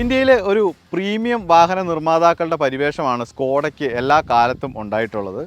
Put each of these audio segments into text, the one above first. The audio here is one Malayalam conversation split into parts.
ഇന്ത്യയിലെ ഒരു പ്രീമിയം വാഹന നിർമ്മാതാക്കളുടെ പരിവേഷമാണ് സ്കോഡയ്ക്ക് എല്ലാ കാലത്തും ഉണ്ടായിട്ടുള്ളത്.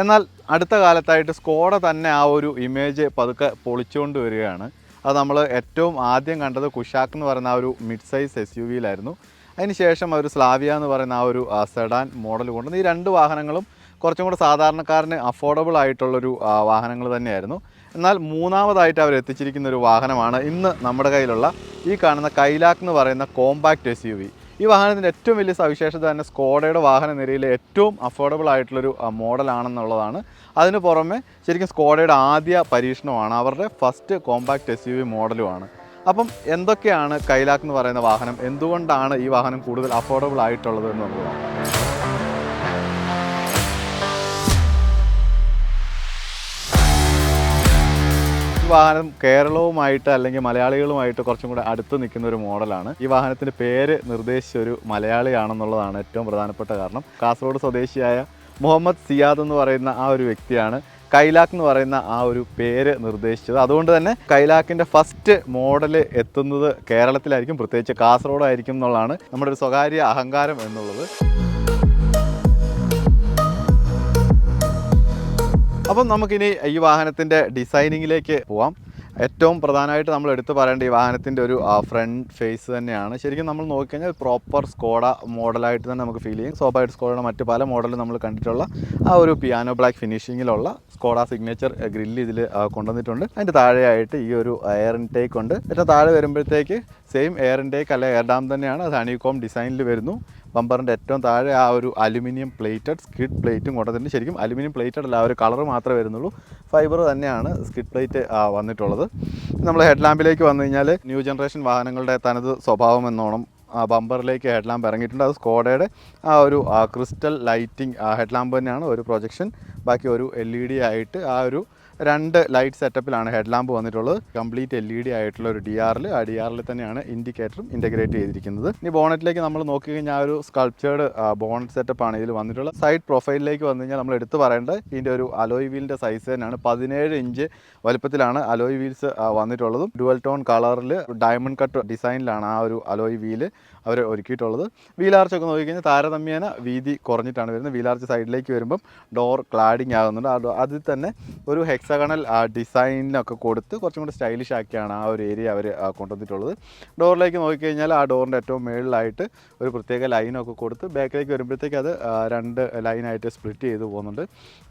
എന്നാൽ അടുത്ത കാലത്തായിട്ട് സ്കോഡ തന്നെ ആ ഒരു ഇമേജ് പതുക്കെ പൊളിച്ചുകൊണ്ട് വരികയാണ്. അത് നമ്മൾ ഏറ്റവും ആദ്യം കണ്ടത് കുഷാക്ക് എന്ന് പറയുന്ന ആ ഒരു മിഡ് സൈസ് എസ് യു വിയിലായിരുന്നു അതിനുശേഷം ഒരു സ്ലാവിയ എന്ന് പറയുന്ന ആ ഒരു സെഡാൻ മോഡൽ കൊണ്ടുവന്ന്. ഈ രണ്ട് വാഹനങ്ങളും കുറച്ചും കൂടെ സാധാരണക്കാരന് അഫോർഡബിൾ ആയിട്ടുള്ളൊരു വാഹനങ്ങൾ തന്നെയായിരുന്നു. എന്നാൽ മൂന്നാമതായിട്ട് അവർ എത്തിച്ചിരിക്കുന്ന ഒരു വാഹനമാണ് ഇന്ന് നമ്മുടെ കയ്യിലുള്ള ഈ കാണുന്ന കൈലാക്ക് എന്ന് പറയുന്ന കോമ്പാക്റ്റ് എസ് യു വി ഈ വാഹനത്തിന്റെ ഏറ്റവും വലിയ സവിശേഷത തന്നെ സ്കോഡയുടെ വാഹന നിരയിലെ ഏറ്റവും അഫോർഡബിൾ ആയിട്ടുള്ളൊരു മോഡലാണെന്നുള്ളതാണ്. അതിന് പുറമെ ശരിക്കും സ്കോഡയുടെ ആദ്യ പരീക്ഷണമാണ് അവരുടെ first compact S U V മോഡലുമാണ്. അപ്പം എന്തൊക്കെയാണ് കൈലാക്ക് എന്ന് പറയുന്ന വാഹനം? എന്തുകൊണ്ടാണ് ഈ വാഹനം കൂടുതൽ അഫോർഡബിൾ ആയിട്ടുള്ളത് എന്ന് വാഹനം കേരളവുമായിട്ട് അല്ലെങ്കിൽ മലയാളികളുമായിട്ട് കുറച്ചും കൂടെ അടുത്ത് നിൽക്കുന്ന ഒരു മോഡലാണ്. ഈ വാഹനത്തിന്റെ പേര് നിർദ്ദേശിച്ച ഒരു മലയാളിയാണെന്നുള്ളതാണ് ഏറ്റവും പ്രധാനപ്പെട്ട കാരണം. കാസർഗോഡ് സ്വദേശിയായ മുഹമ്മദ് സിയാദ് എന്ന് പറയുന്ന ആ ഒരു വ്യക്തിയാണ് കൈലാക്ക് എന്ന് പറയുന്ന ആ ഒരു പേര് നിർദ്ദേശിച്ചത്. അതുകൊണ്ട് തന്നെ കൈലാക്കിന്റെ ഫസ്റ്റ് മോഡൽ എത്തുന്നത് കേരളത്തിലായിരിക്കും പ്രത്യേകിച്ച് കാസർഗോഡായിരിക്കും എന്നുള്ളതാണ് നമ്മുടെ ഒരു സ്വകാര്യ അഹങ്കാരം എന്നുള്ളത്. അപ്പം നമുക്കിനി ഈ വാഹനത്തിന്റെ ഡിസൈനിങ്ങിലേക്ക് പോവാം. ഏറ്റവും പ്രധാനമായിട്ട് നമ്മൾ എടുത്തു പറയേണ്ട ഈ വാഹനത്തിന്റെ ഒരു ഫ്രണ്ട് ഫേസ് തന്നെയാണ്. ശരിക്കും നമ്മൾ നോക്കിക്കഴിഞ്ഞാൽ പ്രോപ്പർ സ്കോഡ മോഡലായിട്ട് തന്നെ നമുക്ക് ഫീൽ ചെയ്യും. സ്വാഭാവിക സ്കോഡയുടെ മറ്റു പല മോഡലും നമ്മൾ കണ്ടിട്ടുള്ള ആ ഒരു പിയാനോ ബ്ലാക്ക് ഫിനിഷിങ്ങിലുള്ള സ്കോഡ സിഗ്നേച്ചർ ഗ്രില്ല് ഇതിൽ കൊണ്ടുവന്നിട്ടുണ്ട്. അതിന്റെ താഴെയായിട്ട് ഈ ഒരു എയർ ഇൻടേക്ക് ഉണ്ട്. ഏറ്റവും താഴെ വരുമ്പോഴത്തേക്ക് സെയിം എയർ ഇൻടേക്ക് അല്ല എയർ ഡാം തന്നെയാണ്. അത് ഹണികോം ഡിസൈനിൽ വരുന്നു. ബമ്പറിന്റെ ഏറ്റവും താഴെ ആ ഒരു അലുമിനിയം പ്ലേറ്റഡ് സ്കിഡ് പ്ലേറ്റും കൊണ്ടതിന് ശരിക്കും അലുമിനിയം പ്ലേറ്റഡ് അല്ല ആ ഒരു കളർ മാത്രമേ വരുന്നുള്ളൂ. ഫൈബർ തന്നെയാണ് സ്കിഡ് പ്ലേറ്റ് വന്നിട്ടുള്ളത്. നമ്മൾ ഹെഡ് ലാമ്പിലേക്ക് വന്നു കഴിഞ്ഞാൽ ന്യൂ ജനറേഷൻ വാഹനങ്ങളുടെ തനത് സ്വഭാവം എന്നോണം ആ ബമ്പറിലേക്ക് ഹെഡ് ലാമ്പ് ഇറങ്ങിയിട്ടുണ്ട്. അത് സ്കോഡയുടെ ആ ഒരു ക്രിസ്റ്റൽ ലൈറ്റിംഗ് ഹെഡ് ലാമ്പ് തന്നെയാണ് ഒരു പ്രൊജക്ഷൻ. ബാക്കി ഒരു എൽ ഇ ഡി ആയിട്ട് ആ ഒരു രണ്ട് ലൈറ്റ് സെറ്റപ്പിലാണ് ഹെഡ് ലാമ്പ് വന്നിട്ടുള്ളത്. കംപ്ലീറ്റ് എൽ ഇ ഡി ആയിട്ടുള്ള ഒരു ഡി ആറിൽ ആ ഡി ആറിൽ തന്നെയാണ് ഇൻഡിക്കേറ്ററും ഇന്റഗ്രേറ്റ് ചെയ്തിരിക്കുന്നത്. ഇനി ബോണറ്റിലേക്ക് നമ്മൾ നോക്കി കഴിഞ്ഞാൽ ഒരു സ്കൾപ്ചേർഡ് ബോണറ്റ് സെറ്റപ്പ് ആണ് ഇതിൽ വന്നിട്ടുള്ളത്. സൈഡ് പ്രൊഫൈലിലേക്ക് വന്നു കഴിഞ്ഞാൽ നമ്മൾ എടുത്തു പറയേണ്ടത് ഇതിന്റെ ഒരു അലോയ് വീലിന്റെ സൈസ് തന്നെയാണ്. പതിനേഴ് ഇഞ്ച് വലുപ്പത്തിലാണ് അലോയ് വീൽസ് വന്നിട്ടുള്ളതും. ഡുവൽ ടോൺ കളറിൽ ഡയമണ്ട് കട്ട് ഡിസൈനിലാണ് ആ ഒരു അലോയ് വീൽ അവർ ഒരുക്കിയിട്ടുള്ളത്. വീലാർച്ച് ഒക്കെ നോക്കിക്കഴിഞ്ഞാൽ താരതമ്യേന വീതി കുറഞ്ഞിട്ടാണ് വരുന്നത്. വീലാർച്ച് സൈഡിലേക്ക് വരുമ്പം ഡോർ ക്ലാഡിങ് ആകുന്നുണ്ട്. അതിൽ തന്നെ ഒരു ഹെക്സഗണൽ ഡിസൈനിലൊക്കെ കൊടുത്ത് കുറച്ചും കൂടി സ്റ്റൈലിഷ് ആക്കിയാണ് ആ ഒരു ഏരിയ അവർ കൊണ്ടുവന്നിട്ടുള്ളത്. ഡോറിലേക്ക് നോക്കിക്കഴിഞ്ഞാൽ ആ ഡോറിന്റെ ഏറ്റവും മുകളിലായിട്ട് ഒരു പ്രത്യേക ലൈനൊക്കെ കൊടുത്ത് ബാക്കിലേക്ക് വരുമ്പോഴത്തേക്ക് അത് രണ്ട് ലൈനായിട്ട് സ്പ്ലിറ്റ് ചെയ്ത് പോകുന്നുണ്ട്.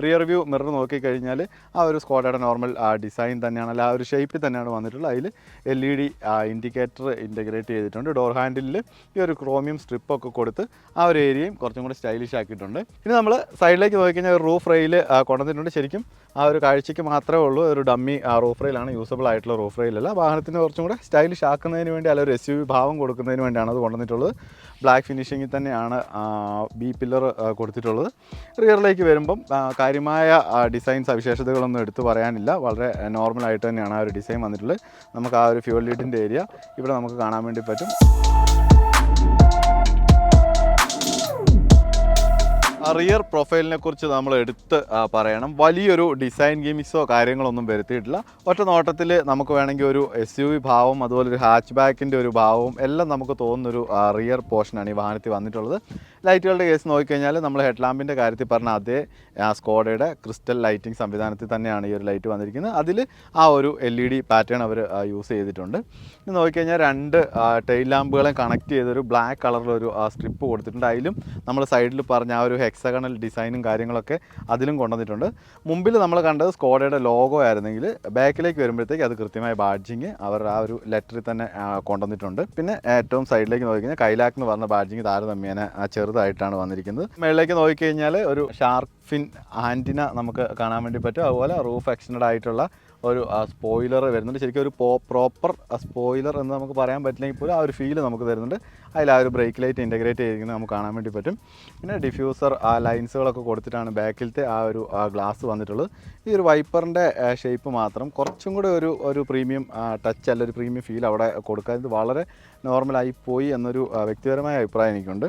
റിയർ വ്യൂ മിറർ നോക്കിക്കഴിഞ്ഞാൽ ആ ഒരു സ്കോഡയുടെ നോർമൽ ഡിസൈൻ തന്നെയാണ് അല്ല ആ ഒരു ഷേപ്പിൽ തന്നെയാണ് വന്നിട്ടുള്ളത്. അതിൽ L E D indicator integrate ചെയ്തിട്ടുണ്ട്. ഡോർ ഹാൻഡിലിൽ ഈ ഒരു ക്രോമിയം സ്ട്രിപ്പൊക്കെ കൊടുത്ത് ആ ഒരു ഏരിയയും കുറച്ചും കൂടി സ്റ്റൈലിഷ് ആക്കിയിട്ടുണ്ട്. ഇനി നമ്മൾ സൈഡിലേക്ക് നോക്കിക്കഴിഞ്ഞാൽ റൂഫ് റെയിൽ കൊണ്ടുവന്നിട്ടുണ്ട്. ശരിക്കും ആ ഒരു കാഴ്ചയ്ക്ക് മാത്രമേ ഉള്ളൂ. ഒരു ഡമ്മി റൂഫ് റെയിലാണ് യൂസബിൾ ആയിട്ടുള്ള റൂഫ് റെയിലല്ല വാഹനത്തിന് കുറച്ചും കൂടെ സ്റ്റൈലിഷ് ആക്കുന്നതിന് വേണ്ടി അല്ല ഒരു എസ് യു ഭാവം കൊടുക്കുന്നതിന് വേണ്ടിയാണ് അത് കൊണ്ടുവന്നിട്ടുള്ളത്. ബ്ലാക്ക് ഫിനിഷിങ്ങിൽ തന്നെയാണ് ബി പില്ലർ കൊടുത്തിട്ടുള്ളത്. റിയറിലേക്ക് വരുമ്പം കാര്യമായ ഡിസൈൻ സവിശേഷതകളൊന്നും എടുത്തു പറയാനില്ല. വളരെ നോർമലായിട്ട് തന്നെയാണ് ആ ഒരു ഡിസൈൻ വന്നിട്ടുള്ളത്. നമുക്ക് ആ ഒരു ഫ്യൂൽ ലീഡിന്റെ ഏരിയ ഇവിടെ നമുക്ക് കാണാൻ വേണ്ടി പറ്റും. റിയർ പ്രൊഫൈലിനെ കുറിച്ച് നമ്മൾ എടുത്ത് പറയണം. വലിയൊരു ഡിസൈൻ ഗെയിമിക്സോ കാര്യങ്ങളൊന്നും വരുത്തിയിട്ടില്ല. ഒറ്റ നോട്ടത്തിൽ നമുക്ക് വേണമെങ്കിൽ ഒരു എസ് യു വി ഭാവം അതുപോലെ ഒരു ഹാച്ച് ബാക്കിന്റെ ഒരു ഭാവവും എല്ലാം നമുക്ക് തോന്നുന്നൊരു റിയർ പോർഷനാണ് ഈ വാഹനത്തിൽ വന്നിട്ടുള്ളത്. ലൈറ്റുകളുടെ കേസ് നോക്കിക്കഴിഞ്ഞാൽ നമ്മൾ ഹെഡ് ലാമ്പിന്റെ കാര്യത്തിൽ പറഞ്ഞ അതേ ആ, സ്കോഡയുടെ ക്രിസ്റ്റൽ ലൈറ്റിംഗ് സംവിധാനത്തിൽ തന്നെയാണ് ഈ ഒരു ലൈറ്റ് വന്നിരിക്കുന്നത്. അതിൽ ആ ഒരു എൽ ഇ ഡി പാറ്റേൺ അവർ യൂസ് ചെയ്തിട്ടുണ്ട്. ഇനി നോക്കിക്കഴിഞ്ഞാൽ രണ്ട് ടെയിൽ ലാമ്പുകളെ കണക്ട് ചെയ്തൊരു ബ്ലാക്ക് കളറിലൊരു സ്ട്രിപ്പ് കൊടുത്തിട്ടുണ്ട്. അതിലും നമ്മൾ സൈഡിൽ പറഞ്ഞ ആ ഒരു ഹെക്സഗണൽ ഡിസൈനും കാര്യങ്ങളൊക്കെ അതിലും കൊണ്ടുവന്നിട്ടുണ്ട്. മുമ്പിൽ നമ്മൾ കണ്ടത് സ്കോഡയുടെ ലോഗോ ആയിരുന്നെങ്കിൽ ബാക്കിലേക്ക് വരുമ്പോഴത്തേക്ക് അത് കൃത്യമായ ബാഡ്ജിങ് അവർ ആ ഒരു ലെറ്ററിൽ തന്നെ കൊണ്ടുവന്നിട്ടുണ്ട്. പിന്നെ ഏറ്റവും സൈഡിലേക്ക് നോക്കിക്കഴിഞ്ഞാൽ കൈലാക്ക് എന്ന് പറഞ്ഞ ബാഡ്ജിങ് താരതമ്യേന ആ, ചെറുതായിട്ടാണ് വന്നിരിക്കുന്നത്. മേളിലേക്ക് നോക്കിക്കഴിഞ്ഞാൽ ഒരു ഷാർക്ക് ഫിൻ ആന്റിന നമുക്ക് കാണാൻ വേണ്ടി പറ്റും. അതുപോലെ റൂഫ് എക്സ്റ്റൻഡ് ആയിട്ടുള്ള ഒരു സ്പോയിലർ വരുന്നുണ്ട്. ശരിക്കും ഒരു പ്രോപ്പർ സ്പോയിലർ എന്ന് നമുക്ക് പറയാൻ പറ്റില്ലെങ്കിൽ പോലും ആ ഒരു ഫീൽ നമുക്ക് തരുന്നുണ്ട്. അതിൽ ആ ഒരു ബ്രേക്ക് ലൈറ്റ് ഇന്റഗ്രേറ്റ് ചെയ്തിരിക്കുന്നത് നമുക്ക് കാണാൻ വേണ്ടി പറ്റും. പിന്നെ ഡിഫ്യൂസർ ആ ലൈൻസുകളൊക്കെ കൊടുത്തിട്ടാണ് ബാക്കിലത്തെ ആ ഒരു ഗ്ലാസ് വന്നിട്ടുള്ളത്. ഈ ഒരു വൈപ്പറിന്റെ ഷേപ്പ് മാത്രം കുറച്ചും കൂടെ ഒരു ഒരു പ്രീമിയം ടച്ച് അല്ല ഒരു പ്രീമിയം ഫീൽ അവിടെ കൊടുക്കാൻ ഇത് വളരെ നോർമലായി പോയി എന്നൊരു വ്യക്തിപരമായ അഭിപ്രായം എനിക്കുണ്ട്.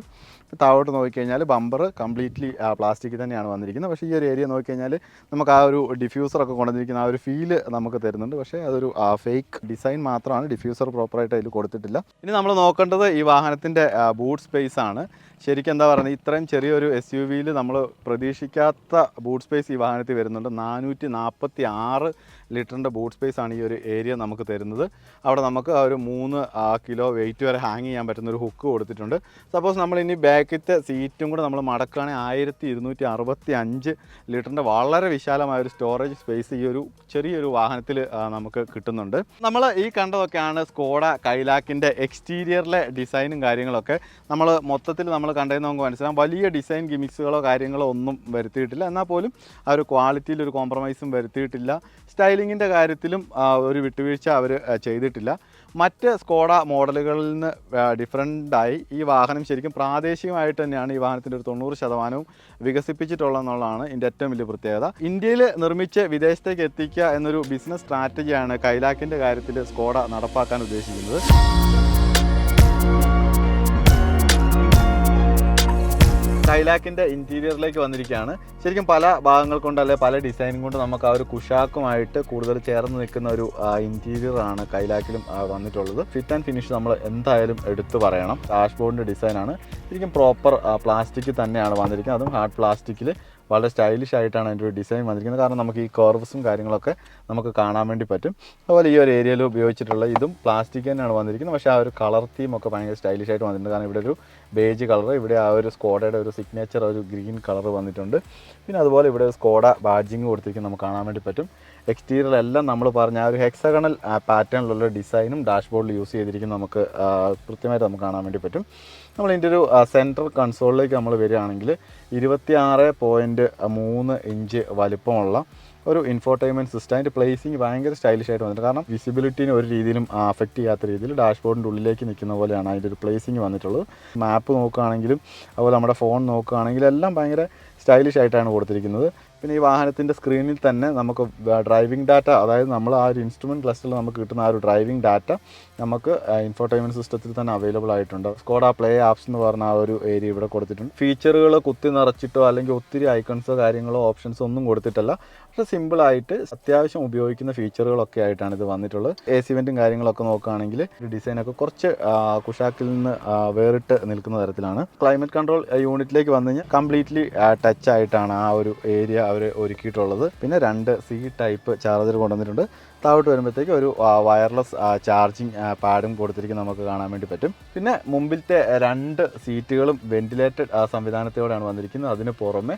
താഴോട്ട് നോക്കിക്കഴിഞ്ഞാൽ ബമ്പർ കംപ്ലീറ്റ്ലി പ്ലാസ്റ്റിക് തന്നെയാണ് വന്നിരിക്കുന്നത്. പക്ഷേ ഈ ഒരു ഏരിയ നോക്കിക്കഴിഞ്ഞാൽ നമുക്ക് ആ ഒരു ഡിഫ്യൂസറൊക്കെ കൊണ്ടുവന്നിരിക്കുന്ന ആ ഒരു ഫീൽ നമുക്ക് തരുന്നുണ്ട്. പക്ഷേ അതൊരു ഫേക്ക് ഡിസൈൻ മാത്രമാണ്. ഡിഫ്യൂസർ പ്രോപ്പറായിട്ട് അതിൽ കൊടുത്തിട്ടില്ല. ഇനി നമ്മൾ നോക്കേണ്ടത് ഈ വാഹനത്തിന്റെ ബൂട്ട് സ്പേസ് ആണ്. ശരിക്കും എന്താ പറയുന്നത്? ഇത്രയും ചെറിയൊരു എസ് യു വിയിൽ നമ്മൾ പ്രതീക്ഷിക്കാത്ത ബൂട്ട് സ്പേസ് ഈ വാഹനത്തിൽ വരുന്നുണ്ട്. നാനൂറ്റി നാൽപ്പത്തി ആറ് ലിറ്ററിന്റെ ബൂട്ട് സ്പേസ് ആണ് ഈ ഒരു ഏരിയ നമുക്ക് തരുന്നത്. അവിടെ നമുക്ക് ഒരു മൂന്ന് കിലോ വെയിറ്റ് വരെ ഹാങ് ചെയ്യാൻ പറ്റുന്ന ഒരു ഹുക്ക് കൊടുത്തിട്ടുണ്ട്. സപ്പോസ് നമ്മൾ ഇനി ബാക്കിലത്തെ സീറ്റും കൂടെ നമ്മൾ മടക്കുകയാണെങ്കിൽ ആയിരത്തി ഇരുന്നൂറ്റി അറുപത്തി അഞ്ച് ലിറ്ററിന്റെ വളരെ വിശാലമായ ഒരു സ്റ്റോറേജ് സ്പേസ് ഈ ഒരു ചെറിയൊരു വാഹനത്തിൽ നമുക്ക് കിട്ടുന്നുണ്ട്. നമ്മൾ ഈ കണ്ടതൊക്കെയാണ് സ്കോഡ കൈലാക്കിന്റെ എക്സ്റ്റീരിയറിലെ ഡിസൈനും കാര്യങ്ങളൊക്കെ. നമ്മൾ മൊത്തത്തിൽ നമ്മൾ കണ്ടതെന്ന് നമുക്ക് മനസ്സിലാവും വലിയ ഡിസൈൻ ഗിമിക്സുകളോ കാര്യങ്ങളോ ഒന്നും വരുത്തിയിട്ടില്ല. എന്നാൽ പോലും ആ ഒരു ക്വാളിറ്റിയിൽ ഒരു കോംപ്രമൈസും വരുത്തിയിട്ടില്ല. സ്റ്റൈലിങ്ങിന്റെ കാര്യത്തിലും ഒരു വിട്ടുവീഴ്ച അവർ ചെയ്തിട്ടില്ല. മറ്റ് സ്കോഡ മോഡലുകളിൽ നിന്ന് ഡിഫറെന്റായി ഈ വാഹനം ശരിക്കും പ്രാദേശികമായിട്ട് തന്നെയാണ് ഈ വാഹനത്തിന്റെ ഒരു തൊണ്ണൂറ് ശതമാനവും വികസിപ്പിച്ചിട്ടുള്ളതെന്നുള്ളതാണ് ഇതിന്റെ ഏറ്റവും വലിയ പ്രത്യേകത. ഇന്ത്യയിൽ നിർമ്മിച്ച് വിദേശത്തേക്ക് എത്തിക്കുക എന്നൊരു ബിസിനസ് സ്ട്രാറ്റജിയാണ് കൈലാക്കിന്റെ കാര്യത്തിൽ സ്കോഡ നടപ്പാക്കാൻ ഉദ്ദേശിക്കുന്നത്. കൈലാക്കിന്റെ ഇന്റീരിയറിലേക്ക് വന്നിരിക്കുകയാണ്. ശരിക്കും പല ഭാഗങ്ങൾ കൊണ്ട് അല്ലെ പല ഡിസൈൻ കൊണ്ട് നമുക്ക് ആ ഒരു കുഷാക്കുമായിട്ട് കൂടുതൽ ചേർന്ന് നിൽക്കുന്ന ഒരു ഇന്റീരിയറാണ് കൈലാക്കിലും വന്നിട്ടുള്ളത്. ഫിറ്റ് ആൻഡ് ഫിനിഷ് നമ്മൾ എന്തായാലും എടുത്തു പറയണം. ഡാഷ്ബോർഡിന്റെ ഡിസൈനാണ് ശരിക്കും പ്രോപ്പർ പ്ലാസ്റ്റിക് തന്നെയാണ് വന്നിരിക്കുന്നത്. അതും ഹാർഡ് പ്ലാസ്റ്റിക്കിൽ വളരെ സ്റ്റൈലിഷ് ആയിട്ടാണ് അതിന്റെ ഒരു ഡിസൈൻ വന്നിരിക്കുന്നത്. കാരണം നമുക്ക് ഈ കർവ്സും കാര്യങ്ങളൊക്കെ നമുക്ക് കാണാൻ വേണ്ടി പറ്റും. അതുപോലെ ഈ ഒരു ഏരിയയിൽ ഉപയോഗിച്ചിട്ടുള്ള ഇതും പ്ലാസ്റ്റിക് തന്നെയാണ് വന്നിരിക്കുന്നത്. പക്ഷേ ആ ഒരു കളർ തീം ഒക്കെ ഭയങ്കര സ്റ്റൈലിഷ് ആയിട്ട് വന്നിട്ടുണ്ട്. കാരണം ഇവിടെ ഒരു ബേജ് കളർ ഇവിടെ ആ ഒരു സ്കോഡയുടെ ഒരു സിഗ്നേച്ചർ ഒരു ഗ്രീൻ കളർ വന്നിട്ടുണ്ട്. പിന്നെ അതുപോലെ ഇവിടെ സ്കോഡ ബാഡ്ജിങ് കൊടുത്തിരിക്കുന്നത് നമുക്ക് കാണാൻ വേണ്ടി പറ്റും. എക്സ്റ്റീരിയറിലെല്ലാം നമ്മൾ പറഞ്ഞ ആ ഒരു ഹെക്സഗണൽ പാറ്റേണിലുള്ള ഡിസൈനും ഡാഷ്ബോർഡിൽ യൂസ് ചെയ്തിരിക്കും നമുക്ക് കൃത്യമായിട്ട് നമുക്ക് കാണാൻ വേണ്ടി പറ്റും. നമ്മൾ ഇതിന്റെ ഒരു സെൻട്രൽ കൺസോളിലേക്ക് നമ്മൾ വരികയാണെങ്കിൽ ഇരുപത്തി ആറ് പോയിന്റ് മൂന്ന് ഇഞ്ച് വലിപ്പമുള്ള ഒരു ഇൻഫോർടൈൻമെന്റ് സിസ്റ്റം അതിന്റെ പ്ലേസിങ് ഭയങ്കര സ്റ്റൈലിഷ് ആയിട്ട് വന്നിട്ടുണ്ട്. കാരണം വിസിബിലിറ്റിനെ ഒരു രീതിയിലും അഫക്റ്റ് ചെയ്യാത്ത രീതിയിൽ ഡാഷ്ബോർഡിന്റെ ഉള്ളിലേക്ക് നിൽക്കുന്ന പോലെയാണ് അതിന്റെ ഒരു പ്ലേസിങ് വന്നിട്ടുള്ളത്. മാപ്പ് നോക്കുകയാണെങ്കിലും അതുപോലെ നമ്മുടെ ഫോൺ നോക്കുകയാണെങ്കിലും എല്ലാം ഭയങ്കര സ്റ്റൈലിഷ് ആയിട്ടാണ് കൊടുത്തിരിക്കുന്നത്. പിന്നെ ഈ വാഹനത്തിന്റെ സ്ക്രീനിൽ തന്നെ നമുക്ക് ഡ്രൈവിംഗ് ഡാറ്റ അതായത് നമ്മൾ ആ ഒരു ഇൻസ്ട്രുമെന്റ് ക്ലസ്റ്ററിൽ നമുക്ക് കിട്ടുന്ന ആ ഒരു ഡ്രൈവിംഗ് ഡാറ്റ നമുക്ക് ഇൻഫോർടൈൻമെന്റ് സിസ്റ്റത്തിൽ തന്നെ അവൈലബിൾ ആയിട്ടുണ്ട്. സ്കോഡ പ്ലേ ആപ്സ് എന്ന് പറഞ്ഞ ആ ഒരു ഏരിയ ഇവിടെ കൊടുത്തിട്ടുണ്ട്. ഫീച്ചറുകൾ കുത്തി നിറച്ചിട്ടോ അല്ലെങ്കിൽ ഒത്തിരി ഐക്കൺസോ കാര്യങ്ങളോ ഓപ്ഷൻസോ ഒന്നും കൊടുത്തിട്ടല്ല. പക്ഷേ സിമ്പിളായിട്ട് അത്യാവശ്യം ഉപയോഗിക്കുന്ന ഫീച്ചറുകളൊക്കെ ആയിട്ടാണ് ഇത് വന്നിട്ടുള്ളത്. എ സി വെന്റും കാര്യങ്ങളൊക്കെ നോക്കുകയാണെങ്കിൽ ഡിസൈനൊക്കെ കുറച്ച് കുഷാക്കിൽ നിന്ന് വേറിട്ട് നിൽക്കുന്ന തരത്തിലാണ്. ക്ലൈമറ്റ് കൺട്രോൾ യൂണിറ്റിലേക്ക് വന്നു കഴിഞ്ഞാൽ കംപ്ലീറ്റ്ലി ടച്ച് ആയിട്ടാണ് ആ ഒരു ഏരിയ അവർ ഒരുക്കിയിട്ടുള്ളത്. പിന്നെ രണ്ട് സി ടൈപ്പ് ചാർജർ കൊണ്ടുവന്നിട്ടുണ്ട്. താഴോട്ട് വരുമ്പോഴത്തേക്ക് ഒരു വയർലെസ് ചാർജിങ് പാഡും കൊടുത്തിരിക്കുന്നത് നമുക്ക് കാണാൻ വേണ്ടി പറ്റും. പിന്നെ മുമ്പിലത്തെ രണ്ട് സീറ്റുകളും വെന്റിലേറ്റഡ് സംവിധാനത്തോടെയാണ് വന്നിരിക്കുന്നത്. അതിന് പുറമെ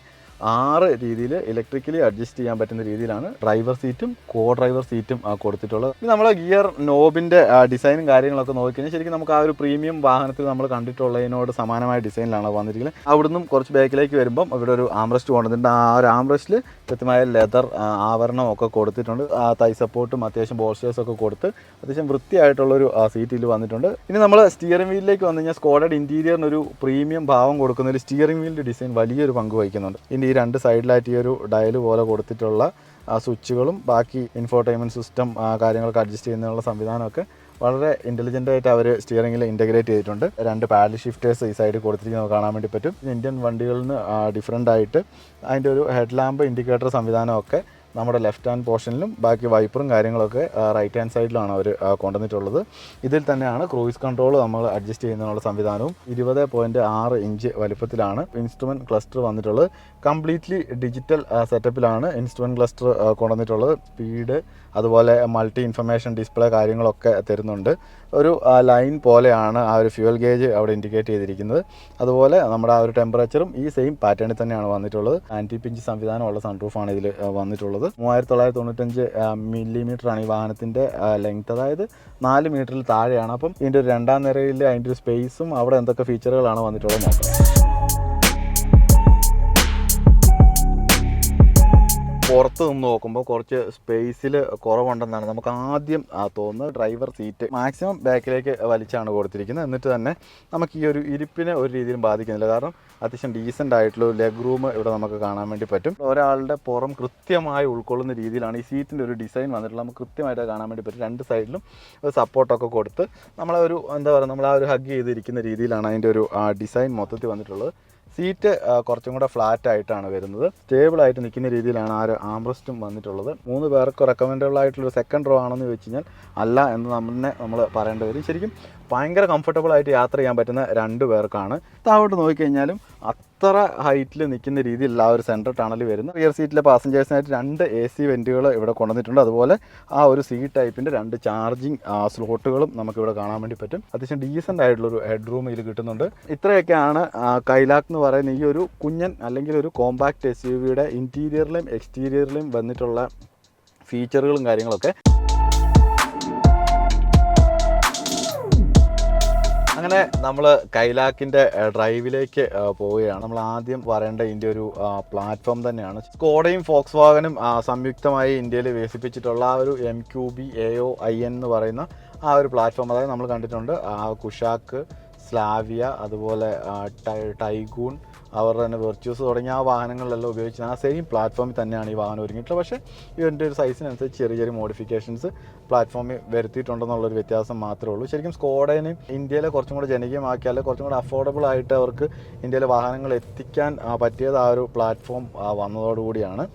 ആറ് രീതിയിൽ ഇലക്ട്രിക്കലി അഡ്ജസ്റ്റ് ചെയ്യാൻ പറ്റുന്ന രീതിയിലാണ് ഡ്രൈവർ സീറ്റും കോ ഡ്രൈവർ സീറ്റും കൊടുത്തിട്ടുള്ളത്. ഇനി നമ്മൾ ഗിയർ നോബിന്റെ ഡിസൈനും കാര്യങ്ങളൊക്കെ നോക്കിക്കഴിഞ്ഞാൽ ശരിക്കും നമുക്ക് ആ ഒരു പ്രീമിയം വാഹനത്തിൽ നമ്മൾ കണ്ടിട്ടുള്ളതിനോട് സമാനമായ ഡിസൈനിലാണ് വന്നിരിക്കുന്നത്. അവിടുന്ന് കുറച്ച് ബാക്കിലേക്ക് വരുമ്പം ഇവിടെ ഒരു ആംറസ്റ്റ് കൊണ്ടുവന്നിട്ടുണ്ട്. ആ ഒരു ആംറസ്റ്റിൽ കൃത്യമായ ലെതർ ആവരണം ഒക്കെ കൊടുത്തിട്ടുണ്ട്. ആ തൈ സപ്പോർട്ടും അത്യാവശ്യം ബോൾസ്റ്റേഴ്സ് ഒക്കെ കൊടുത്ത് അത്യാവശ്യം വൃത്തിയായിട്ടുള്ളൊരു സീറ്റിൽ വന്നിട്ടുണ്ട്. ഇനി നമ്മൾ സ്റ്റിയറിംഗ് വീലിലേക്ക് വന്നു കഴിഞ്ഞാൽ സ്കോഡഡ് ഇന്റീരിയറിനൊരു പ്രീമിയം ഭാവം കൊടുക്കുന്ന ഒരു സ്റ്റിയറിംഗ് വീലിന്റെ ഡിസൈൻ വലിയൊരു പങ്ക് വഹിക്കുന്നുണ്ട്. ഇതിന്റെ ഈ രണ്ട് സൈഡിലായിട്ട് ഈ ഒരു ഡയൽ പോലെ കൊടുത്തിട്ടുള്ള ആ സ്വിച്ചുകളും ബാക്കി ഇൻഫോർടൈൻമെന്റ് സിസ്റ്റം കാര്യങ്ങളൊക്കെ അഡ്ജസ്റ്റ് ചെയ്യുന്നതിനുള്ള സംവിധാനമൊക്കെ വളരെ ഇന്റലിജന്റ് ആയിട്ട് അവർ സ്റ്റിയറിംഗിൽ ഇന്റഗ്രേറ്റ് ചെയ്തിട്ടുണ്ട്. രണ്ട് പാഡൽ ഷിഫ്റ്റേഴ്സ് ഈ സൈഡിൽ കൊടുത്തിരിക്കുന്നത് കാണാൻ വേണ്ടി പറ്റും. ഇന്ത്യൻ വണ്ടികളിൽ നിന്ന് ഡിഫറെന്റ് ആയിട്ട് അതിന്റെ ഒരു ഹെഡ് ലാമ്പ് ഇൻഡിക്കേറ്റർ സംവിധാനമൊക്കെ നമ്മുടെ ലെഫ്റ്റ് ഹാൻഡ് പോർഷനിലും ബാക്കി വൈപ്പറും കാര്യങ്ങളൊക്കെ റൈറ്റ് ഹാൻഡ് സൈഡിലാണ് അവർ കൊണ്ടുവന്നിട്ടുള്ളത്. ഇതിൽ തന്നെയാണ് ക്രൂയിസ് കൺട്രോൾ നമ്മൾ അഡ്ജസ്റ്റ് ചെയ്യുന്നതിനുള്ള സംവിധാനവും. ഇരുപത് പോയിന്റ് ആറ് ഇഞ്ച് വലിപ്പത്തിലാണ് ഇൻസ്ട്രുമെന്റ് ക്ലസ്റ്റർ വന്നിട്ടുള്ളത്. കംപ്ലീറ്റ്ലി ഡിജിറ്റൽ സെറ്റപ്പിലാണ് ഇൻസ്ട്രുമെന്റ് ക്ലസ്റ്റർ കൊണ്ടുവന്നിട്ടുള്ളത്. സ്പീഡ് അതുപോലെ മൾട്ടി ഇൻഫർമേഷൻ ഡിസ്പ്ലേ കാര്യങ്ങളൊക്കെ തരുന്നുണ്ട്. ഒരു ലൈൻ പോലെയാണ് ആ ഒരു ഫ്യൂൽ ഗേജ് അവിടെ ഇൻഡിക്കേറ്റ് ചെയ്തിരിക്കുന്നത്. അതുപോലെ നമ്മുടെ ആ ഒരു ടെമ്പറേച്ചറും ഈ സെയിം പാറ്റേണിൽ തന്നെയാണ് വന്നിട്ടുള്ളത്. ആന്റി പിഞ്ച് സംവിധാനമുള്ള സൺറൂഫാണ് ഇതിൽ വന്നിട്ടുള്ളത്. മൂവായിരത്തി തൊള്ളായിരത്തി തൊണ്ണൂറ്റഞ്ച് മില്ലിമീറ്ററാണ് ഈ വാഹനത്തിന്റെ ലെങ്ത്. അതായത് നാല് മീറ്ററിൽ താഴെയാണ്. അപ്പം ഇതിന്റെ ഒരു രണ്ടാം നിരയിൽ അതിന്റെ ഒരു സ്പേസും അവിടെ എന്തൊക്കെ ഫീച്ചറുകളാണ് വന്നിട്ടുള്ളത് നോക്കാം. പുറത്ത് നിന്ന് നോക്കുമ്പോൾ കുറച്ച് സ്പേസിൽ കുറവുണ്ടെന്നാണ് നമുക്ക് ആദ്യം തോന്നുന്നത്. ഡ്രൈവർ സീറ്റ് മാക്സിമം ബാക്കിലേക്ക് വലിച്ചാണ് കൊടുത്തിരിക്കുന്നത്. എന്നിട്ട് തന്നെ നമുക്ക് ഈ ഒരു ഇരിപ്പിനെ ഒരു രീതിയിലും ബാധിക്കുന്നില്ല. കാരണം അത്യാവശ്യം ഡീസന്റ് ആയിട്ടുള്ള ലെഗ് റൂം ഇവിടെ നമുക്ക് കാണാൻ വേണ്ടി പറ്റും. ഒരാളുടെ പുറം കൃത്യമായി ഉൾക്കൊള്ളുന്ന രീതിയിലാണ് ഈ സീറ്റിന്റെ ഒരു ഡിസൈൻ വന്നിട്ടുള്ളത്. നമുക്ക് കൃത്യമായിട്ട് കാണാൻ വേണ്ടി പറ്റും. രണ്ട് സൈഡിലും ഒരു സപ്പോർട്ടൊക്കെ കൊടുത്ത് നമ്മളൊരു എന്താ പറയുക നമ്മൾ ആ ഒരു ഹഗ് ചെയ്തിരിക്കുന്ന രീതിയിലാണ് അതിന്റെ ഒരു ഡിസൈൻ മൊത്തത്തിൽ വന്നിട്ടുള്ളത്. സീറ്റ് കുറച്ചും കൂടെ ഫ്ലാറ്റ് ആയിട്ടാണ് വരുന്നത്. സ്റ്റേബിൾ ആയിട്ട് നിൽക്കുന്ന രീതിയിലാണ് ആ ഒരു ആംബ്രസ്റ്റും വന്നിട്ടുള്ളത്. മൂന്ന് പേർക്ക് റെക്കമെൻഡബിൾ ആയിട്ടുള്ള സെക്കൻഡ് റോ ആണെന്ന് ചോദിച്ചു കഴിഞ്ഞാൽ അല്ല എന്ന് നമ്മളെ നമ്മൾ പറയേണ്ടി വരും. ശരിക്കും ഭയങ്കര കംഫർട്ടബിൾ ആയിട്ട് യാത്ര ചെയ്യാൻ പറ്റുന്ന രണ്ട് പേർക്കാണ്. താഴോട്ട് നോക്കിക്കഴിഞ്ഞാലും അത്ര ഹൈറ്റിൽ നിൽക്കുന്ന രീതിയിലുള്ള ആ ഒരു സെൻട്രൽ ടണൽ വരുന്നു. റിയർ സീറ്റിലെ പാസഞ്ചേഴ്സിനായിട്ട് രണ്ട് എ സി വെന്റുകൾ ഇവിടെ കൊണ്ടുവന്നിട്ടുണ്ട്. അതുപോലെ ആ ഒരു സി ടൈപ്പിന്റെ രണ്ട് ചാർജിങ് സ്ലോട്ടുകളും നമുക്കിവിടെ കാണാൻ വേണ്ടി പറ്റും. അത്യാവശ്യം ഡീസന്റ് ആയിട്ടുള്ളൊരു ഹെഡ് റൂം ഇതിൽ കിട്ടുന്നുണ്ട്. ഇത്രയൊക്കെയാണ് കൈലാക്ക് എന്ന് പറയുന്ന ഈ ഒരു കുഞ്ഞൻ അല്ലെങ്കിൽ ഒരു കോമ്പാക്ട് എസ് യു വിയുടെ ഇന്റീരിയറിലും എക്സ്റ്റീരിയറിലും വന്നിട്ടുള്ള ഫീച്ചറുകളും കാര്യങ്ങളൊക്കെ. അങ്ങനെ നമ്മൾ കൈലാക്കിന്റെ ഡ്രൈവിലേക്ക് പോവുകയാണ്. നമ്മൾ ആദ്യം പറയേണ്ട ഇതിന്റെ ഒരു പ്ലാറ്റ്ഫോം തന്നെയാണ്. സ്കോഡയും ഫോക്സ് വാഗനും സംയുക്തമായി ഇന്ത്യയിൽ വികസിപ്പിച്ചിട്ടുള്ള ആ ഒരു M Q B A O I N എന്ന് പറയുന്ന ആ ഒരു പ്ലാറ്റ്ഫോം. അതായത് നമ്മൾ കണ്ടിട്ടുണ്ട് കുഷാക്ക് സ്ലാവിയ അതുപോലെ ടൈഗൂൺ അവരുടെ തന്നെ വെർച്യൂസ് തുടങ്ങിയ ആ വാഹനങ്ങളിലെല്ലാം ഉപയോഗിച്ച് ആ സെയിം പ്ലാറ്റ്ഫോമിൽ തന്നെയാണ് ഈ വാഹനം ഒരുങ്ങിയിട്ടുള്ളത്. പക്ഷേ ഇവന്റെ ഒരു സൈസിനനുസരിച്ച് ചെറിയ ചെറിയ മോഡിഫിക്കേഷൻസ് പ്ലാറ്റ്ഫോമിൽ വരുത്തിയിട്ടുണ്ടെന്നുള്ളൊരു വ്യത്യാസം മാത്രമേ ഉള്ളൂ. ശരിക്കും സ്കോഡേനെയും ഇന്ത്യയിലെ കുറച്ചും കൂടെ ജനകീയമാക്കിയാൽ കുറച്ചും കൂടെ അഫോർഡബിൾ ആയിട്ട് അവർക്ക് ഇന്ത്യയിലെ വാഹനങ്ങൾ എത്തിക്കാൻ പറ്റിയത് ആ ഒരു പ്ലാറ്റ്ഫോം വന്നതോടുകൂടിയാണ്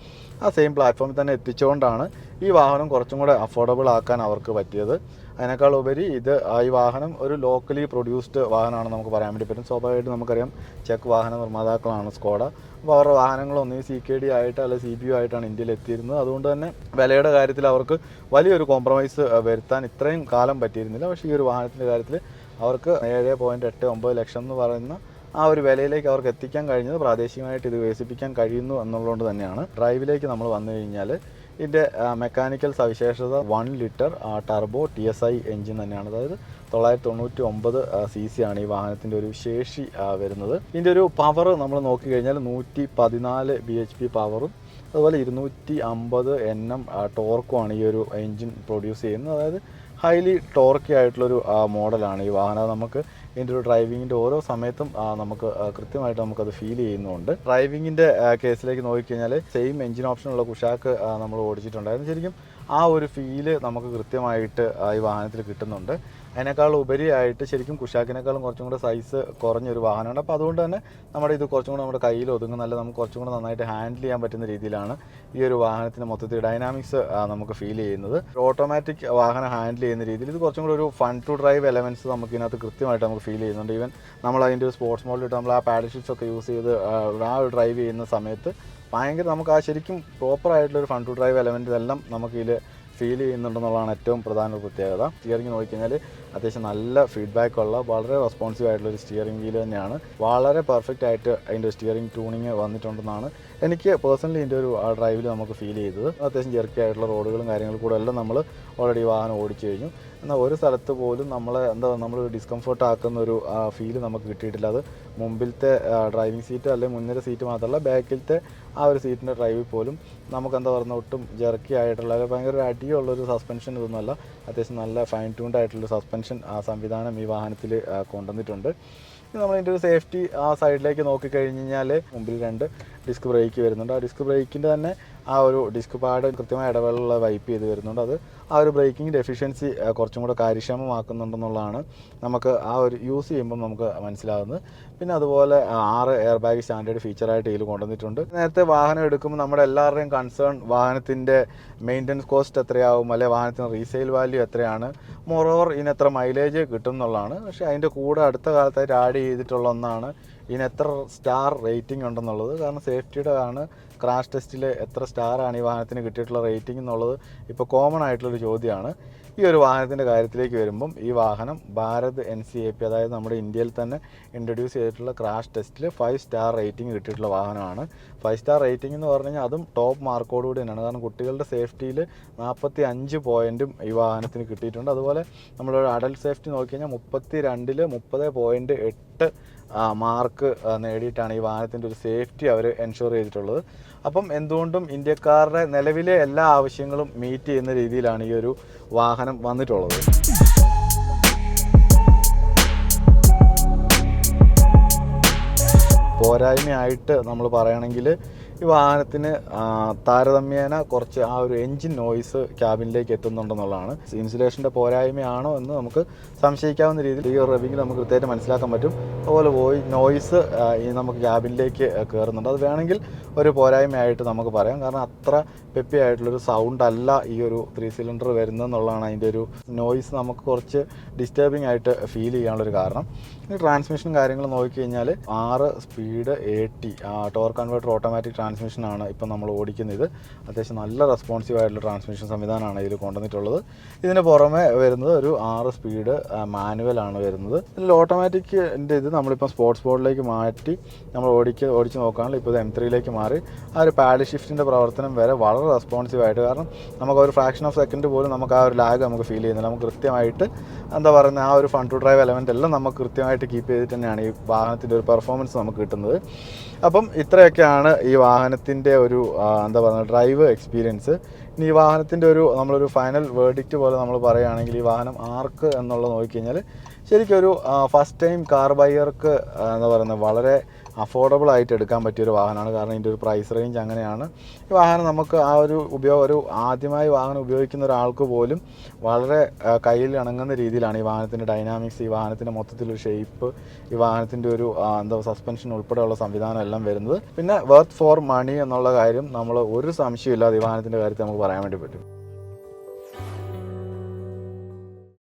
ആ സെയിം പ്ലാറ്റ്ഫോമിൽ തന്നെ എത്തിച്ചുകൊണ്ടാണ് ഈ വാഹനം കുറച്ചും കൂടെ അഫോർഡബിൾ ആക്കാൻ അവർക്ക് പറ്റിയത്. അതിനേക്കാൾ ഉപരി ഇത് ഈ വാഹനം ഒരു ലോക്കലി പ്രൊഡ്യൂസ്ഡ് വാഹനമാണെന്ന് നമുക്ക് പറയാൻ വേണ്ടി പറ്റും. സ്വാഭാവികമായിട്ടും നമുക്കറിയാം ചെക്ക് വാഹന നിർമ്മാതാക്കളാണ് സ്കോഡ അപ്പോൾ അവരുടെ വാഹനങ്ങളൊന്നും സി കെ ഡി ആയിട്ട് അല്ലെങ്കിൽ സി ബി യു ആയിട്ടാണ് ഇന്ത്യയിൽ എത്തിയിരുന്നത്. അതുകൊണ്ട് തന്നെ വിലയുടെ കാര്യത്തിൽ അവർക്ക് വലിയൊരു കോംപ്രമൈസ് വരുത്താൻ ഇത്രയും കാലം പറ്റിയിരുന്നില്ല. പക്ഷേ ഈ ഒരു വാഹനത്തിന്റെ കാര്യത്തിൽ അവർക്ക് ഏഴ് പോയിന്റ് എട്ട് ഒമ്പത് ലക്ഷം എന്ന് പറയുന്ന ആ ഒരു വിലയിലേക്ക് അവർക്ക് എത്തിക്കാൻ കഴിഞ്ഞത് പ്രാദേശികമായിട്ട് ഇത് വികസിപ്പിക്കാൻ കഴിയുന്നു എന്നുള്ളതുകൊണ്ട് തന്നെയാണ്. ഡ്രൈവിലേക്ക് നമ്മൾ വന്നു കഴിഞ്ഞാൽ ഇതിന്റെ മെക്കാനിക്കൽ സവിശേഷത one litre turbo T S I engine തന്നെയാണ്. അതായത് തൊള്ളായിരത്തി തൊണ്ണൂറ്റി ഒമ്പത് സി സി ആണ് ഈ വാഹനത്തിന്റെ ഒരു ശേഷി വരുന്നത്. ഇതിന്റെ ഒരു പവർ നമ്മൾ നോക്കിക്കഴിഞ്ഞാൽ നൂറ്റി പതിനാല് ബി എച്ച് പി പവറും അതുപോലെ ഇരുന്നൂറ്റി അമ്പത് എൻ എം ടോർക്കുമാണ് ഈ ഒരു എൻജിൻ പ്രൊഡ്യൂസ് ചെയ്യുന്നത്. അതായത് ഹൈലി ടോർക്കി ആയിട്ടുള്ളൊരു മോഡലാണ് ഈ വാഹനം. നമുക്ക് ഇതിന്റെ ഒരു ഡ്രൈവിങ്ങിന്റെ ഓരോ സമയത്തും നമുക്ക് കൃത്യമായിട്ട് നമുക്കത് ഫീൽ ചെയ്യുന്നുണ്ട്. ഡ്രൈവിങ്ങിന്റെ കേസിലേക്ക് നോക്കിക്കഴിഞ്ഞാൽ സെയിം എഞ്ചിൻ ഓപ്ഷനുള്ള കുഷാക്ക് നമ്മൾ ഓടിച്ചിട്ടുണ്ടായിരുന്നു. ശരിക്കും ആ ഒരു ഫീൽ നമുക്ക് കൃത്യമായിട്ട് ഈ വാഹനത്തിൽ കിട്ടുന്നുണ്ട്. അതിനേക്കാൾ ഉപരിയായിട്ട് ശരിക്കും കുഷാക്കിനേക്കാളും കുറച്ചും കൂടെ സൈസ് കുറഞ്ഞൊരു വാഹനമാണ് അപ്പോൾ അതുകൊണ്ട് തന്നെ നമ്മുടെ ഇത് കുറച്ചും കൂടെ നമ്മുടെ കയ്യിൽ ഒതുങ്ങുന്നല്ല നമുക്ക് കുറച്ചും കൂടെ നന്നായിട്ട് ഹാൻഡിൽ ചെയ്യാൻ പറ്റുന്ന രീതിയിലാണ് ഈ ഒരു വാഹനത്തിന് മൊത്തത്തിൽ ഡൈനാമിക്സ് നമുക്ക് ഫീൽ ചെയ്യുന്നത്. ഓട്ടോമാറ്റിക് വാഹനം ഹാൻഡിൽ ചെയ്യുന്ന രീതിയിൽ ഇത് കുറച്ചും കൂടെ ഒരു ഫൺ ടു ഡ്രൈവ് എലമെന്റ്സ് നമുക്ക് ഇതിനകത്ത് കൃത്യമായിട്ട് നമുക്ക് ഫീൽ ചെയ്യുന്നുണ്ട്. ഈവൻ നമ്മൾ അതിന്റെ ഒരു സ്പോർട്സ് മോഡിലിട്ട് നമ്മൾ ആ ഷീറ്റ്സ് ഒക്കെ യൂസ് ചെയ്ത് ആ, ഒരു ഡ്രൈവ് ചെയ്യുന്ന സമയത്ത് ഭയങ്കര നമുക്ക് ആ ശരിക്കും പ്രോപ്പർ ആയിട്ടുള്ള ഒരു ഫൺ ടു ഡ്രൈവ് എലമെന്റ് ഇതെല്ലാം നമുക്ക് ഇതിൽ ഫീൽ ചെയ്യുന്നുണ്ടെന്നുള്ളതാണ് ഏറ്റവും പ്രധാന പ്രത്യേകത. സ്റ്റിയറിംഗ് നോക്കിക്കഴിഞ്ഞാൽ അത്യാവശ്യം നല്ല ഫീഡ്ബാക്ക് ഉള്ള വളരെ റെസ്പോൺസീവ് ആയിട്ടുള്ള ഒരു സ്റ്റിയറിംഗ് വീൽ തന്നെയാണ്. വളരെ പെർഫെക്റ്റ് ആയിട്ട് അതിന്റെ സ്റ്റിയറിംഗ് ട്യൂണിങ് വന്നിട്ടുണ്ടെന്നാണ് എനിക്ക് പേഴ്സണലി ഇതിന്റെ ഒരു ഡ്രൈവിൽ നമുക്ക് ഫീൽ ചെയ്തത്. അത്യാവശ്യം ജെർക്കി ആയിട്ടുള്ള റോഡുകളും കാര്യങ്ങളും കൂടെ എല്ലാം നമ്മൾ ഓൾറെഡി വാഹനം ഓടിച്ചു കഴിഞ്ഞു. എന്നാൽ ഒരു സ്ഥലത്ത് പോലും നമ്മളെ എന്താ നമ്മൾ ഡിസ്കംഫർട്ട് ആക്കുന്ന ഒരു ഫീൽ നമുക്ക് കിട്ടിയിട്ടില്ല. അത് മുമ്പിലത്തെ ഡ്രൈവിംഗ് സീറ്റ് അല്ലെങ്കിൽ മുന്നിലെ സീറ്റ് മാത്രമല്ല ബാക്കിലത്തെ ആ ഒരു സീറ്റിന്റെ ഡ്രൈവിൽ പോലും നമുക്ക് എന്താ പറയുക ഒട്ടും ജെർക്കി ആയിട്ടുള്ള അല്ലെങ്കിൽ ഭയങ്കര അടിയുള്ളൊരു സസ്പെൻഷൻ ഇതൊന്നുമല്ല. അത്യാവശ്യം നല്ല ഫൈൻ ട്യൂൺഡ് ആയിട്ടുള്ള സസ്പെൻഷൻ സംവിധാനം ഈ വാഹനത്തിൽ കൊണ്ടുവന്നിട്ടുണ്ട്. നമ്മളതിന്റെ ഒരു സേഫ്റ്റി ആ സൈഡിലേക്ക് നോക്കിക്കഴിഞ്ഞ് കഴിഞ്ഞാൽ മുമ്പിൽ രണ്ട് ഡിസ്ക് ബ്രേക്ക് വരുന്നുണ്ട്. ആ ഡിസ്ക് ബ്രേക്കിന്റെ തന്നെ ആ ഒരു ഡിസ്ക് പാഡ് കൃത്യമായ ഇടവേളയുള്ള വൈപ്പ് ചെയ്ത് വരുന്നുണ്ട്. അത് ആ ഒരു ബ്രേക്കിംഗ് ഡെഫിഷ്യൻസി കുറച്ചും കൂടെ കാര്യക്ഷമമാക്കുന്നുണ്ടെന്നുള്ളതാണ് നമുക്ക് ആ ഒരു യൂസ് ചെയ്യുമ്പോൾ നമുക്ക് മനസ്സിലാകുന്നത് പിന്നെ അതുപോലെ ആറ് എയർ ബാഗ് സ്റ്റാൻഡേർഡ് ഫീച്ചറായിട്ട് ഇതിൽ കൊണ്ടുവന്നിട്ടുണ്ട്. നേരത്തെ വാഹനം എടുക്കുമ്പോൾ നമ്മുടെ എല്ലാവരുടെയും കൺസേൺ വാഹനത്തിന്റെ മെയിന്റനൻസ് കോസ്റ്റ് എത്രയാവും അല്ലെങ്കിൽ വാഹനത്തിന് റീസെയിൽ വാല്യൂ എത്രയാണ്. മോറോവർ ഇതിന് എത്ര മൈലേജ് കിട്ടും എന്നുള്ളതാണ് പക്ഷേ അതിന്റെ കൂടെ അടുത്ത കാലത്തായിട്ട് ആഡ് ചെയ്തിട്ടുള്ള ഒന്നാണ് ഇതിന് എത്ര സ്റ്റാർ റേറ്റിംഗ് ഉണ്ടെന്നുള്ളത്. കാരണം സേഫ്റ്റിയുടെ ആണ് ക്രാഷ് ടെസ്റ്റിൽ എത്ര സ്റ്റാറാണ് ഈ വാഹനത്തിന് കിട്ടിയിട്ടുള്ള റേറ്റിംഗ് എന്നുള്ളത്. ഇപ്പോൾ കോമൺ ആയിട്ടുള്ളൊരു ചോദ്യമാണ്. ഈ ഒരു വാഹനത്തിന്റെ കാര്യത്തിലേക്ക് വരുമ്പം ഈ വാഹനം Bharat N C A P അതായത് നമ്മുടെ ഇന്ത്യയിൽ തന്നെ ഇൻട്രൊഡ്യൂസ് ചെയ്തിട്ടുള്ള ക്രാഷ് ടെസ്റ്റിൽ ഫൈവ് സ്റ്റാർ റേറ്റിംഗ് കിട്ടിയിട്ടുള്ള വാഹനമാണ്. ഫൈവ് സ്റ്റാർ റേറ്റിംഗ് എന്ന് പറഞ്ഞു കഴിഞ്ഞാൽ അതും ടോപ്പ് മാർക്കോട് കൂടി തന്നെയാണ്. കാരണം കുട്ടികളുടെ സേഫ്റ്റിയിൽ നാൽപ്പത്തി അഞ്ച് പോയിന്റും ഈ വാഹനത്തിന് കിട്ടിയിട്ടുണ്ട്. അതുപോലെ നമ്മളൊരു അഡൽട്ട് സേഫ്റ്റി നോക്കി കഴിഞ്ഞാൽ മുപ്പത്തി രണ്ടിൽ മുപ്പത് പോയിന്റ് എട്ട് മാർക്ക് നേടിയിട്ടാണ് ഈ വാഹനത്തിന്റെ ഒരു സേഫ്റ്റി അവർ എൻഷുർ ചെയ്തിട്ടുള്ളത്. അപ്പം എന്തുകൊണ്ടും ഇന്ത്യക്കാരുടെ നിലവിലെ എല്ലാ ആവശ്യങ്ങളും മീറ്റ് ചെയ്യുന്ന രീതിയിലാണ് ഈ ഒരു വാഹനം വന്നിട്ടുള്ളത്. പോരായ്മയായിട്ട് നമ്മൾ പറയുകയാണെങ്കിൽ ഈ വാഹനത്തിന് താരതമ്യേന കുറച്ച് ആ ഒരു എൻജിൻ നോയിസ് ക്യാബിനിലേക്ക് എത്തുന്നുണ്ടെന്നുള്ളതാണ്. ഇൻസുലേഷന്റെ പോരായ്മയാണോ എന്ന് നമുക്ക് സംശയിക്കാവുന്ന രീതിയിൽ ഈ റബിങ്ങിൽ നമുക്ക് കൃത്യമായിട്ട് മനസ്സിലാക്കാൻ പറ്റും. അതുപോലെ പോയി നോയിസ് ഈ നമുക്ക് ക്യാബിനിലേക്ക് കയറുന്നുണ്ട് അത് വേണമെങ്കിൽ ഒരു പോരായ്മയായിട്ട് നമുക്ക് പറയാം. കാരണം അത്ര പെപ്പി ആയിട്ടുള്ളൊരു സൗണ്ട് അല്ല ഈ ഒരു ത്രീ സിലിണ്ടർ വരുന്നതെന്നുള്ളതാണ് അതിന്റെ ഒരു നോയിസ് നമുക്ക് കുറച്ച് ഡിസ്റ്റർബിംഗ് ആയിട്ട് ഫീൽ ചെയ്യാനുള്ളൊരു കാരണം. ട്രാൻസ്മിഷൻ കാര്യങ്ങൾ നോക്കിക്കഴിഞ്ഞാൽ ആറ് speed A T torque converter automatic ട്രാൻസ്മിഷനാണ് ഇപ്പം നമ്മൾ ഓടിക്കുന്നത്. അത്യാവശ്യം നല്ല റെസ്പോൺസീവ് ആയിട്ടുള്ള ട്രാൻസ്മിഷൻ സംവിധാനമാണ് ഇതിൽ കൊണ്ടുവന്നിട്ടുള്ളത്. ഇതിന് പുറമെ വരുന്നത് ഒരു ആറ് സ്പീഡ് മാനുവൽ ആണ് വരുന്നത്. ഇതിൽ ഓട്ടോമാറ്റിക്കിന്റെ ഇത് നമ്മളിപ്പോൾ സ്പോർട്സ് ബോർഡിലേക്ക് മാറ്റി നമ്മൾ ഓടിക്ക ഓടിച്ച് നോക്കുകയാണെങ്കിൽ ഇപ്പോൾ ഇത് എം ത്രീയിലേക്ക് മാറി. ആ ഒരു പാഡ് ഷിഫ്റ്റിന്റെ പ്രവർത്തനം വരെ വളരെ റെസ്പോൺസീവ് ആയിട്ട് കാരണം നമുക്ക് ഒരു ഫ്രാക്ഷൻ ഓഫ് സെക്കൻഡ് പോലും നമുക്ക് ആ ഒരു ലാഗ് നമുക്ക് ഫീൽ ചെയ്യുന്നില്ല. നമുക്ക് കൃത്യമായിട്ട് എന്താ പറയുന്നത് ആ ഒരു ഫൺ ടു ഡ്രൈവ് എലമെന്റ് എല്ലാം നമുക്ക് കൃത്യമായിട്ട് കീപ്പ് ചെയ്തിട്ട് തന്നെയാണ് ഈ വാഹനത്തിന്റെ ഒരു പെർഫോമൻസ് നമുക്ക് കിട്ടുന്നത്. അപ്പം ഇത്രയൊക്കെയാണ് ഈ വാഹനത്തിന്റെ ഒരു എന്താ പറയുക ഡ്രൈവ് എക്സ്പീരിയൻസ്. ഇനി ഈ വാഹനത്തിന്റെ ഒരു നമ്മളൊരു ഫൈനൽ വേർഡിക്റ്റ് പോലെ നമ്മൾ പറയുകയാണെങ്കിൽ ഈ വാഹനം ആർക്ക് എന്നുള്ളത് നോക്കിക്കഴിഞ്ഞാൽ ശരിക്കും ഒരു ഫസ്റ്റ് ടൈം കാർ ബയ്യർക്ക് എന്താ പറയുന്നത് വളരെ അഫോർഡബിൾ ആയിട്ട് എടുക്കാൻ പറ്റിയൊരു വാഹനമാണ്. കാരണം ഇതിന്റെ ഒരു പ്രൈസ് റേഞ്ച് അങ്ങനെയാണ്. ഈ വാഹനം നമുക്ക് ആ ഒരു ഉപയോഗം ഒരു ആദ്യമായി വാഹനം ഉപയോഗിക്കുന്ന ഒരാൾക്ക് പോലും വളരെ കയ്യിൽ ഇണങ്ങുന്ന രീതിയിലാണ് ഈ വാഹനത്തിന്റെ ഡൈനാമിക്സ് ഈ വാഹനത്തിന്റെ മൊത്തത്തിലൊരു ഷേപ്പ് ഈ വാഹനത്തിന്റെ ഒരു എന്താ സസ്പെൻഷൻ ഉൾപ്പെടെയുള്ള സംവിധാനം എല്ലാം വരുന്നത്. പിന്നെ വർത്ത് ഫോർ മണി എന്നുള്ള കാര്യം നമ്മൾ ഒരു സംശയമില്ലാതെ ഈ വാഹനത്തിന്റെ കാര്യത്തിൽ നമുക്ക് പറയാൻ വേണ്ടി പറ്റും.